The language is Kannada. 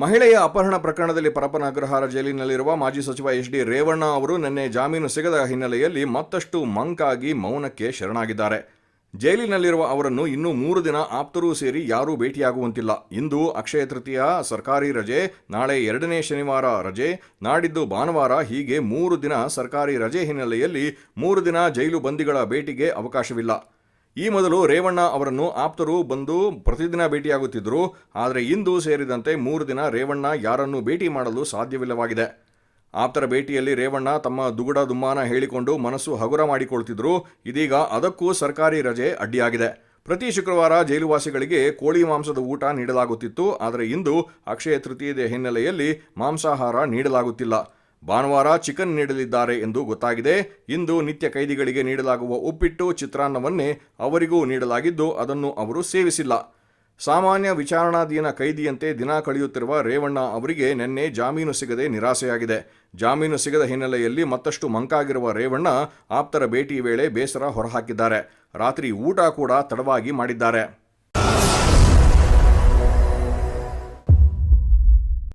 ಮಹಿಳೆಯ ಅಪಹರಣ ಪ್ರಕರಣದಲ್ಲಿ ಪರಪ್ಪನ ಅಗ್ರಹಾರ ಜೈಲಿನಲ್ಲಿರುವ ಮಾಜಿ ಸಚಿವ ಎಚ್ ಡಿ ರೇವಣ್ಣ ಅವರು ನಿನ್ನೆ ಜಾಮೀನು ಸಿಗದ ಹಿನ್ನೆಲೆಯಲ್ಲಿ ಮತ್ತಷ್ಟು ಮಂಕಾಗಿ ಮೌನಕ್ಕೆ ಶರಣಾಗಿದ್ದಾರೆ. ಜೈಲಿನಲ್ಲಿರುವ ಅವರನ್ನು ಇನ್ನೂ ಮೂರು ದಿನ ಆಪ್ತರೂ ಸೇರಿ ಯಾರೂ ಭೇಟಿಯಾಗುವಂತಿಲ್ಲ. ಇಂದು ಅಕ್ಷಯ ತೃತೀಯ, ಸರ್ಕಾರಿ ರಜೆ, ನಾಳೆ ಎರಡನೇ ಶನಿವಾರ ರಜೆ, ನಾಡಿದ್ದು ಭಾನುವಾರ ಹೀಗೆ ಮೂರು ದಿನ ಸರ್ಕಾರಿ ರಜೆ ಹಿನ್ನೆಲೆಯಲ್ಲಿ ಮೂರು ದಿನ ಜೈಲು ಬಂದಿಗಳ ಭೇಟಿಗೆ ಅವಕಾಶವಿಲ್ಲ. ಈ ಮೊದಲು ರೇವಣ್ಣ ಅವರನ್ನು ಆಪ್ತರು ಬಂದು ಪ್ರತಿದಿನ ಭೇಟಿಯಾಗುತ್ತಿದ್ದರು. ಆದರೆ ಇಂದು ಸೇರಿದಂತೆ ಮೂರು ದಿನ ರೇವಣ್ಣ ಯಾರನ್ನೂ ಭೇಟಿ ಮಾಡಲು ಸಾಧ್ಯವಿಲ್ಲವಾಗಿದೆ. ಆಪ್ತರ ಭೇಟಿಯಲ್ಲಿ ರೇವಣ್ಣ ತಮ್ಮ ದುಗುಡ ದುಮ್ಮಾನ ಹೇಳಿಕೊಂಡು ಮನಸ್ಸು ಹಗುರ ಮಾಡಿಕೊಳ್ತಿದ್ರು. ಇದೀಗ ಅದಕ್ಕೂ ಸರ್ಕಾರಿ ರಜೆ ಅಡ್ಡಿಯಾಗಿದೆ. ಪ್ರತಿ ಶುಕ್ರವಾರ ಜೈಲುವಾಸಿಗಳಿಗೆ ಕೋಳಿ ಮಾಂಸದ ಊಟ ನೀಡಲಾಗುತ್ತಿತ್ತು. ಆದರೆ ಇಂದು ಅಕ್ಷಯ ತೃತೀಯದ ಹಿನ್ನೆಲೆಯಲ್ಲಿ ಮಾಂಸಾಹಾರ ನೀಡಲಾಗುತ್ತಿಲ್ಲ. ಭಾನುವಾರ ಚಿಕನ್ ನೀಡಲಿದ್ದಾರೆ ಎಂದು ಗೊತ್ತಾಗಿದೆ. ಇಂದು ನಿತ್ಯ ಕೈದಿಗಳಿಗೆ ನೀಡಲಾಗುವ ಉಪ್ಪಿಟ್ಟು, ಚಿತ್ರಾನ್ನವನ್ನೇ ಅವರಿಗೂ ನೀಡಲಾಗಿದ್ದು ಅದನ್ನು ಅವರು ಸೇವಿಸಿಲ್ಲ. ಸಾಮಾನ್ಯ ವಿಚಾರಣಾಧೀನ ಕೈದಿಯಂತೆ ದಿನ ಕಳೆಯುತ್ತಿರುವ ರೇವಣ್ಣ ಅವರಿಗೆ ನಿನ್ನೆ ಜಾಮೀನು ಸಿಗದೆ ನಿರಾಸೆಯಾಗಿದೆ. ಜಾಮೀನು ಸಿಗದ ಹಿನ್ನೆಲೆಯಲ್ಲಿ ಮತ್ತಷ್ಟು ಮಂಕಾಗಿರುವ ರೇವಣ್ಣ ಆಪ್ತರ ಭೇಟಿ ವೇಳೆ ಬೇಸರ ಹೊರಹಾಕಿದ್ದಾರೆ. ರಾತ್ರಿ ಊಟ ಕೂಡ ತಡವಾಗಿ ಮಾಡಿದ್ದಾರೆ.